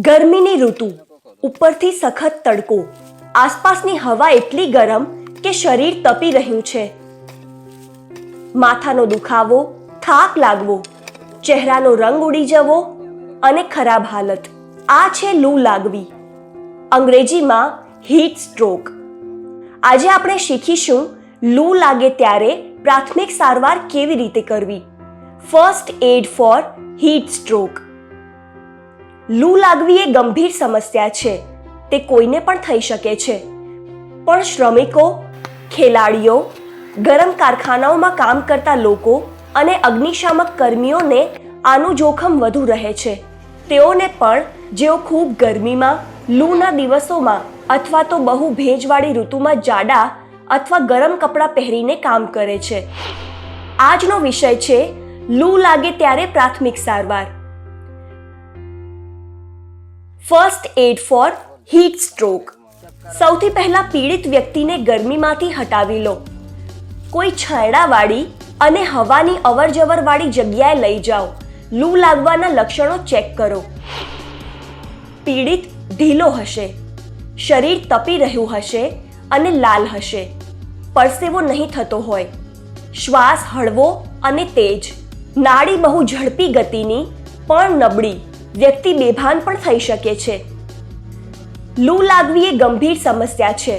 ગરમીની ઋતુ. ઉપરથી સખત તડકો. આસપાસની હવા એટલી ગરમ કે શરીર તપી રહ્યું છે. માથાનો દુખાવો, થાક લાગવો, ચહેરાનો રંગ ઉડી જવો અને ખરાબ હાલત. આ છે લૂ લાગવી. અંગ્રેજીમાં હીટ સ્ટ્રોક. આજે આપણે શીખીશું લૂ લાગે ત્યારે પ્રાથમિક સારવાર કેવી રીતે કરવી. First aid for heat stroke. લૂ લાગવી એ ગંભીર સમસ્યા છે. તે કોઈને પણ થઈ શકે છે. પણ શ્રમિકો, ખેલાડીઓ, ગરમ કારખાનાઓમાં કામ કરતા લોકો અને અગ્નિશામક કર્મીઓને આનું જોખમ વધુ રહે છે. તેઓને પણ જેઓ ખૂબ ગરમીમાં, લૂના દિવસોમાં અથવા તો બહુ ભેજવાળી ઋતુમાં જાડા અથવા ગરમ કપડાં પહેરીને કામ કરે છે. આજનો વિષય છે, લૂ લાગે ત્યારે પ્રાથમિક સારવાર. First aid for heat stroke. સૌથી પહેલા પીડિત વ્યક્તિને ગરમીમાંથી હટાવી લો. કોઈ છાંયડાવાળી અને હવાની અવરજવરવાળી જગ્યાએ લઈ જાઓ. લૂ લાગવાના લક્ષણો ચેક કરો. પીડિત ઢીલો હશે. શરીર તપી રહ્યું હશે અને લાલ હશે. પરસેવો નહીં થતો હોય. શ્વાસ હળવો અને તેજ. નાડી બહુ ઝડપી ગતિની, પણ નબળી. વ્યક્તિ બેભાન પણ થઈ શકે છે. લૂ લાગવી એ ગંભીર સમસ્યા છે.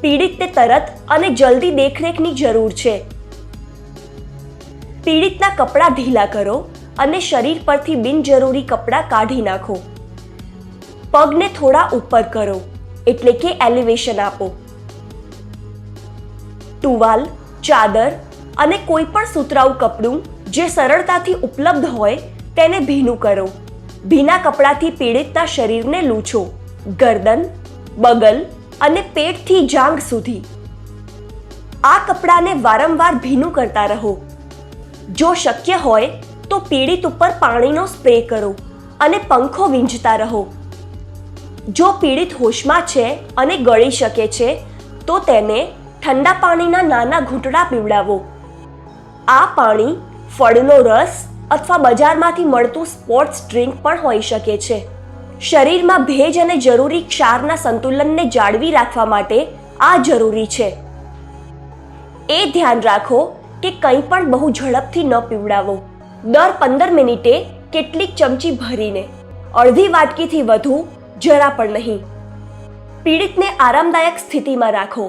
પીડિતને તરત અને જલ્દી દેખરેખની જરૂર છે. પીડિતના કપડાં ઢીલા કરો અને શરીર પરથી બિનજરૂરી કપડાં કાઢી નાખો. પગને થોડા ઉપર કરો, એટલે કે એલિવેશન આપો. ટુવાલ, ચાદર અને કોઈ પણ સુતરાઉ કપડું જે સરળતાથી ઉપલબ્ધ હોય તેને ભીનું કરો. ભીના કપડાથી પીડિતના શરીરને લૂછો. ગરદન, બગલ અને પેટથી જાંઘ સુધી. આ કપડાને વારંવાર ભીનું કરતા રહો. જો શક્ય હોય તો પીડિત ઉપર પાણીનો સ્પ્રે કરો અને પંખો વીંઝતા રહો. જો પીડિત હોશમાં છે અને ગળી શકે છે, તો તેને ઠંડા પાણીના નાના ઘૂંટડા પીવડાવો. આ પાણી ફળનો રસ અથવા બજારમાંથી મળતું સ્પોર્ટ્સ ડ્રિંક પણ હોઈ શકે છે. શરીરમાં ભેજ અને જરૂરી ક્ષારના સંતુલનને જાળવી રાખવા માટે આ જરૂરી છે. એ ધ્યાન રાખો કે કંઈ પણ બહુ ઝડપથી ન પીવડાવો. દર પંદર મિનિટે કેટલીક ચમચી ભરીને, અડધી વાટકીથી વધુ જરા પણ નહીં. પીડિતને આરામદાયક સ્થિતિમાં રાખો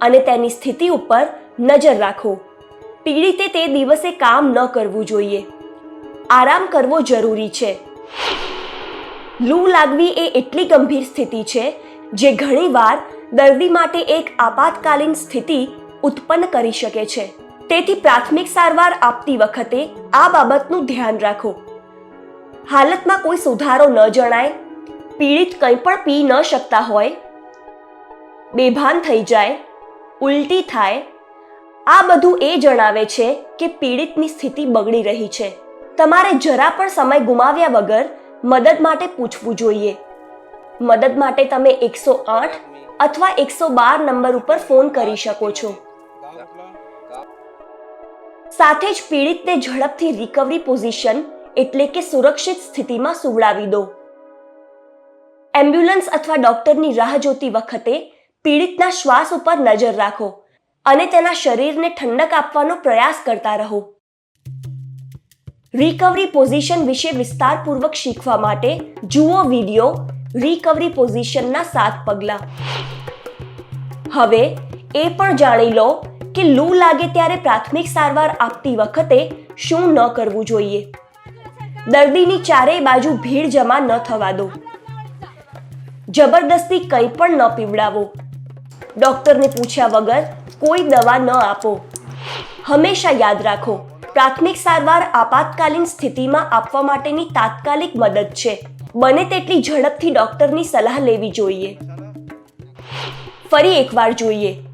અને તેની સ્થિતિ ઉપર નજર રાખો. પીડિતે તે દિવસે કામ ન કરવું જોઈએ. આરામ કરવો જરૂરી છે. લૂ લાગવી એ એટલી ગંભીર સ્થિતિ છે, જે ઘણીવાર દર્દી માટે એક આપાતકાલીન સ્થિતિ ઉત્પન્ન કરી શકે છે. તેથી પ્રાથમિક સારવાર આપતી વખતે આ બાબતનું ધ્યાન રાખો. હાલતમાં કોઈ સુધારો ન જણાય, પીડિત કંઈ પણ પી ન શકતા હોય, બેભાન થઈ જાય, ઉલટી થાય, આ બધું એ જણાવે છે કે પીડિતની સ્થિતિ બગડી રહી છે. તમારે જરા પણ સમય ગુમાવ્યા વગર મદદ માટે પૂછવું જોઈએ. મદદ માટે તમે એકસો આઠ અથવા એકસો બાર નંબર ઉપર ફોન કરી શકો છો. સાથે જ પીડિતને ઝડપથી રિકવરી પોઝિશન એટલે કે સુરક્ષિત સ્થિતિમાં સુવડાવી દો. એમ્બ્યુલન્સ અથવા ડોક્ટરની રાહ જોતી વખતે પીડિતના શ્વાસ ઉપર નજર રાખો અને તેના શરીરને ઠંડક આપવાનો પ્રયાસ કરતા રહો. રિકવરી પોઝિશન વિશે વિસ્તારપૂર્વક શીખવા માટે જુઓ વિડિયો રિકવરી પોઝિશનના સાત પગલાં. હવે એ પણ જાણી લો કે લૂ લાગે ત્યારે પ્રાથમિક સારવાર આપતી વખતે શું ન કરવું જોઈએ. દર્દીની ચારેય બાજુ ભીડ જમા ન થવા દો. જબરદસ્તી કંઈ પણ ન પીવડાવો. ડોક્ટરને પૂછ્યા વગર કોઈ દવા ન આપો. હંમેશા યાદ રાખો. પ્રાથમિક સારવાર આપાતકાલીન સ્થિતિમાં આપવા માટેની તાત્કાલિક મદદ છે. બને તેટલી ઝડપથી ડોક્ટરની સલાહ લેવી જોઈએ. ફરી એકવાર જોઈએ.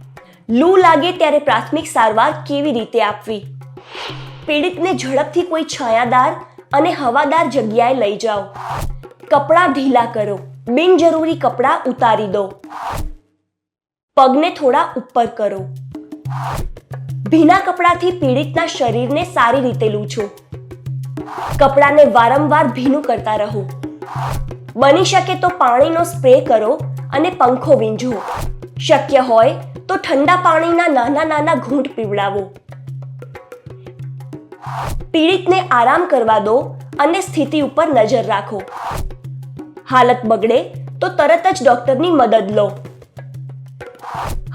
લૂ લાગે ત્યારે પ્રાથમિક સારવાર કેવી રીતે આપવી? પીડિતને ઝડપથી કોઈ છાયાદાર અને હવાદાર જગ્યાએ લઈ જાઓ. કપડાં ઢીલા કરો. બિનજરૂરી કપડાં ઉતારી દો. પગને થોડા ઉપર કરો. ભીના કપડાથી પીડિતના શરીરને સારી રીતે લૂછો કપડાને વારંવાર ભીનું કરતા રહો. બની શકે તો પાણીનો સ્પ્રે કરો અને પંખો વીંજો. શક્ય હોય તો ઠંડા પાણીના નાના નાના ઘૂંટ પીવડાવો. પીડિતને આરામ કરવા દો અને સ્થિતિ ઉપર નજર રાખો. હાલત બગડે તો તરત જ ડોક્ટરની મદદ લો.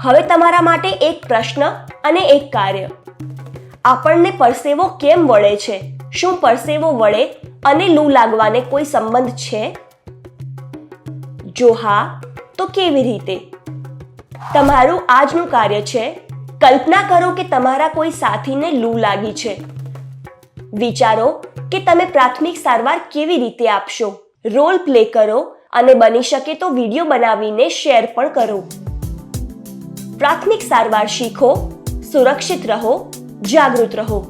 હવે તમારા માટે એક પ્રશ્ન અને એક કાર્ય. આપણને પરસેવો કેમ વળે છે? શું પરસેવો વળે અને લૂ લાગવાને કોઈ સંબંધ છે? જો હા, તો કેવી રીતે? તમારું આજનું કાર્ય છે, કલ્પના કરો કે તમારા કોઈ સાથીને લૂ લાગી છે. વિચારો કે તમે પ્રાથમિક સારવાર કેવી રીતે આપશો? રોલ પ્લે કરો અને બની શકે તો વીડિયો બનાવીને શેર પણ કરો. પ્રાથમિક સારવાર શીખો સુરક્ષિત રહો જાગૃત રહો